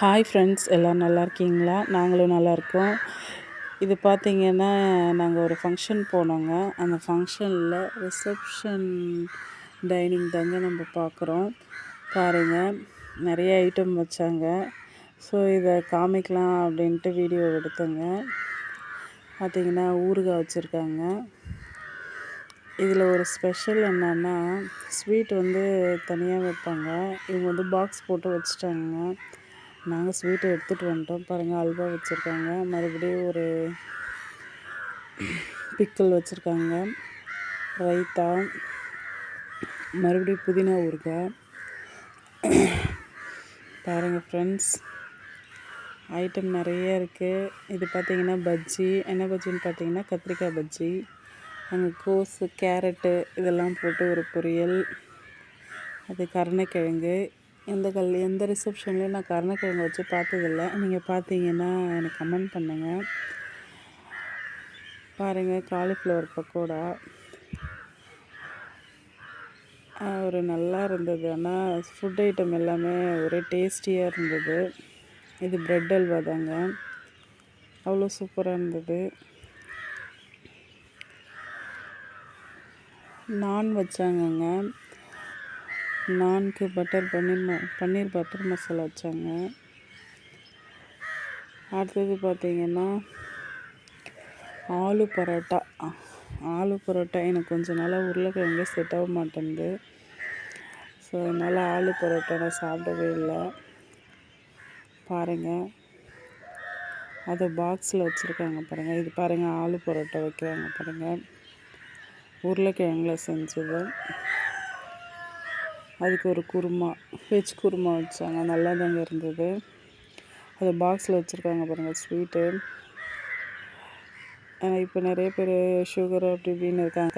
Hi friends எல்லோரும் நல்லா இருக்கீங்களா நாங்களும் நல்லா இருக்கோம் இது பார்த்திங்கன்னா நாங்கள் ஒரு ஃபங்க்ஷன் போனோங்க. அந்த ஃபங்க்ஷனில் ரிசப்ஷன் டைனிங் தாங்க நம்ம பார்க்குறோம் பாருங்கள் நிறைய ஐட்டம் வச்சாங்க. ஸோ இதை காமிக்கலாம் அப்படின்ட்டு வீடியோ எடுத்தேங்க. பார்த்திங்கன்னா ஊறுகாய் வச்சுருக்காங்க. இதில் ஒரு ஸ்பெஷல் என்னென்னா ஸ்வீட் வந்து தனியாக வைப்பாங்க. இவங்க வந்து பாக்ஸ் போட்டு வச்சுட்டாங்க நாங்கள் ஸ்வீட்டை எடுத்துகிட்டு வந்துட்டோம். பாருங்கள் அல்வா வச்சுருக்காங்க. மறுபடியும் ஒரு பிக்கல் வச்சுருக்காங்க. ரைத்தா. மறுபடியும் புதினா ஊறுகாய். பாருங்கள் ஃப்ரெண்ட்ஸ் ஐட்டம் நிறைய இருக்குது இது பார்த்திங்கன்னா பஜ்ஜி. என்ன பஜ்ஜின்னு பார்த்தீங்கன்னா கத்திரிக்காய் பஜ்ஜி. அங்கே கோஸு கேரட்டு இதெல்லாம் போட்டு ஒரு பொரியல். அது கருணைக்கிழங்கு. எந்த கல் எந்த ரிசப்ஷன்லேயும் நான் கருணக்கிழங்கு வச்சு பார்த்ததில்ல. நீங்கள் பார்த்தீங்கன்னா எனக்கு கமெண்ட் பண்ணுங்கள் பாருங்கள் காலிஃப்ளவர் பக்கோடா. ஒரு நல்லா இருந்தது. ஆனால் ஃபுட் ஐட்டம் எல்லாமே ஒரே டேஸ்டியாக இருந்தது. இது ப்ரெட் அல்வா தாங்க. அவ்வளோ சூப்பராக இருந்தது. நான் வச்சாங்கங்க. நான்கு பட்டர் பன்னீர் ம பன்னீர் பட்டர் மசாலா வச்சாங்க. அடுத்தது பார்த்திங்கன்னா ஆலு பரோட்டா. ஆலு பரோட்டா எனக்கு கொஞ்சம் நாளாக உருளைக்கிழங்கு செட் ஆக மாட்டேங்குது. ஸோ அதனால் ஆலு பரோட்டா நான் சாப்பிடவே இல்லை. பாருங்கள் அதை பாக்ஸில் வச்சுருக்காங்க பாருங்கள் இது பாருங்கள் ஆலு பரோட்டா வைக்கிறாங்க பாருங்கள் உருளைக்கிழங்குல செஞ்சது. அதுக்கு ஒரு குருமா வெஜ் குருமா வச்சாங்க. நல்லா தாங்க இருந்தது. அது பாக்ஸில் வச்சுருக்காங்க பாருங்கள் ஸ்வீட்டு இப்போ நிறைய பேர் சுகர் அப்படி இப்படின்னு இருக்காங்க.